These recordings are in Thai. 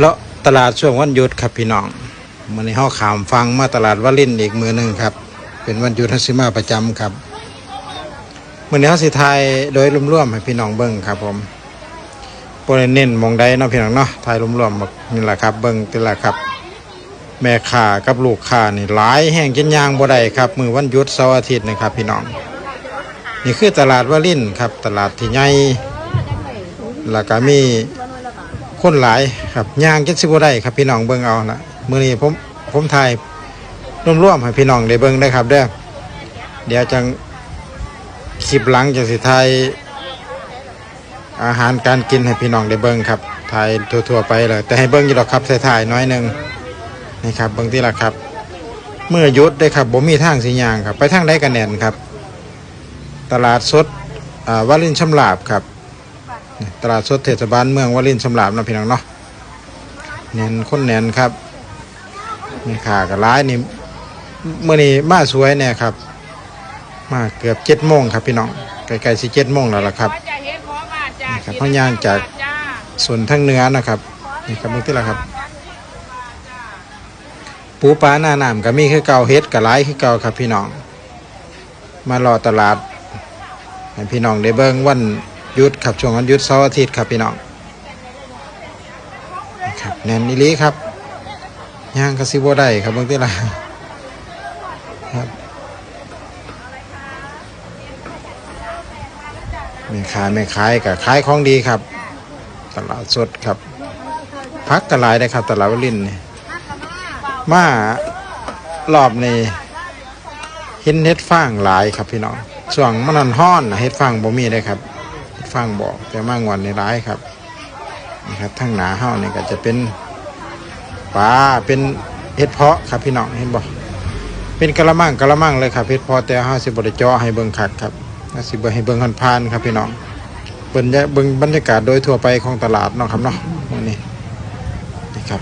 แล้วตลาดช่วงวันหยุดครับพี่น้องมื้อนี้เฮาขามฟังมาตลาดวารินอีกมือหนึ่งครับ เป็นวันหยุดเฮาสิมาประจำครับมื้อนี้เฮาสิถ่ายโดยรวมๆให้พี่น้องเบิ่งครับผมบ่ได้เน้นมองใดเนาะพี่น้องเนาะถ่ายรวมๆแบบนี่แหละครับ เบิ่งแต่ละครับ แม่ค้ากับลูกค้านี่หลายแห่งจนยางบ่ได้ครับ มือวันหยุดเสาร์อาทิตย์นะครับ พี่น้อง นี่คือตลาดวารินครับ ตลาดที่ใหญ่แล้วก็มี คนหลายครับย่างจักสิบ่ได้ครับพี่น้องเบิ่งเอาละมื้อนี้ผมผมถ่ายร่วมๆให้พี่น้องได้เบิ่งได้ครับเด้อเดี๋ยวจังคลิปหลังจังสิถ่ายอาหารการกินให้พี่น้องได้เบิ่งครับถ่ายทั่วๆไปเลยแต่ให้เบิ่งอยู่หรอกครับถ่ายๆน้อยหนึงนี่ครับเบิ่งที่ละครับ เมื่อยุดได้ครับบ่มีทางสิย่างครับ ไปทางใดกันแน่นครับ ตลาดสดวารินชำลาบครับ ตลาดสดเทศบาลเมืองวารินชำราบนะพี่น้องเนาะแน่นคนแน่นครับนี่ขากับร้ายนี่เมื่อนี้มาสวยเนี่ยครับ มาเกือบเจ็ดโมงครับพี่น้องใกลๆสิเจ็ดโมงแล้วล่ะครับเห็นของอาจจะนี่ครับพย่างจากส่วนทางเนื้อนะครับนี่ครับเมื่อที่ละครับ ปูปลาหน้าน้ำก็มีคือเก่าเฮ็ดกับร้ายคือเก่าครับพี่น้อง มารอตลาดให้พี่น้องได้เบิ่งวัน ยุดครับช่วงวันหยุดเสาร์อาทิตย์ครับพี่น้องครับแน่นอีลีครับย่างกระซิบได้ครับเบิ่งที่ละครับแม่ขายแม่ขายกับขายของดีครับ ตลาดสดครับ พักกันหลายได้ครับ ตลาดวลินเนี่มารอบนี้เห็นเฮ็ดฟางหลายครับพี่น้องช่วงมันนันฮ้อนเฮ็ดฟางบ่มีได้ครับ ฟางบ่แต่มางวันนี้ายครับนี่ครับทั้งหนาเฮานี่ก็จะเป็นปลาเป็นเฮ็ดเพาะครับพี่น้องเห็นบ่เป็นกะละมังกะละมังเลยครับเฮ็ดเพาะแต่เฮาสิบ่ได้เจาะให้เบิ่งคักครับเฮาสิบให้เบิ่งผ่านครับพี่น้องเบิ่งเบิ่งบรรยากาศโดยทั่วไปของตลาดเนาะครับเนาะนี้นี่ครับ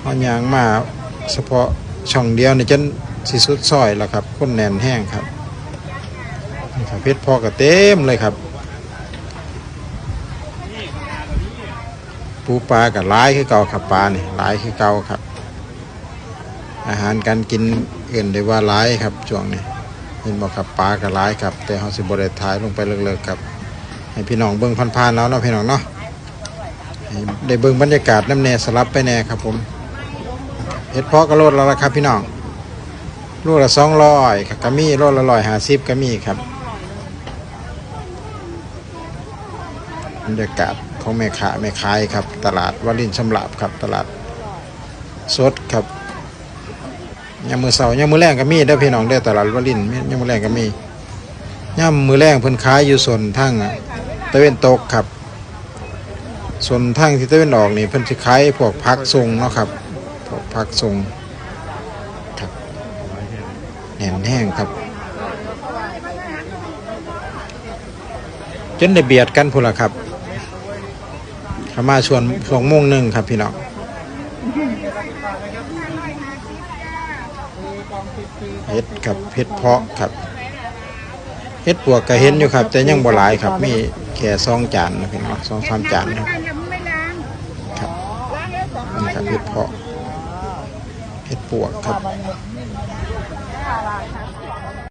เฮายางมาเฉพาะช่องเดียวในี่จนสิสุดซอยแล้วครับคนแน่นแห้งครับ นี่ครับเพชรพอก็เต็มเลยครับ ปูปลากับลายคือเก่าครับปลานี่หลายคือเก่าครับ อาหารการกินเอื่นได้ว่าลายครับช่วงนี้เห็นบอกครับปลากับลายครับ แต่เฮาสิบ่ได้ายลงไปเลิกๆครับ ให้พี่น้องเบิ่งผ่านๆแล้วเนาะพี่น้องเนาะได้เบิ่งบรรยากาศน้ำแน่สลับไปแน่ครับผมเฮ็ดเพาะก็โลดแล้วละครับพี่น้องโลละสองร้อยครับก็มีโลละร้อยห้าสิบก็มีครับ บรรยากาศของแม่ค้าแม่ขายครับ ตลาดวารินชำลาบครับตลาดสดครับยามมือเสาร์ยามมือแรงก็มีเด้พี่น้องเด้ตลาดวารินยามมือแรงก็มีย่ำมือแรงเพิ่นขายอยู่ส่วนทางตะเวนตกครับ ส่วนทางที่ตะเวนออกนี่เพิ่นสิขายพวกผักทรงเนาะครับพวกผักทรงครับแหนมแห้งครับจนได้เบียดกันพุ่นละครับ เขามาชวนสองโมงหนึ่งครับพี่น้องเฮ็ดครับเฮ็ดเพาะครับเฮ็ดปวกก็เห็นอยู่ครับ แต่ยังบ่หลายครับ มีแค่สองจานนะพี่น้องสองสามจานครับครับนี่ครับเฮ็ดเพาะเฮ็ดปวกครับ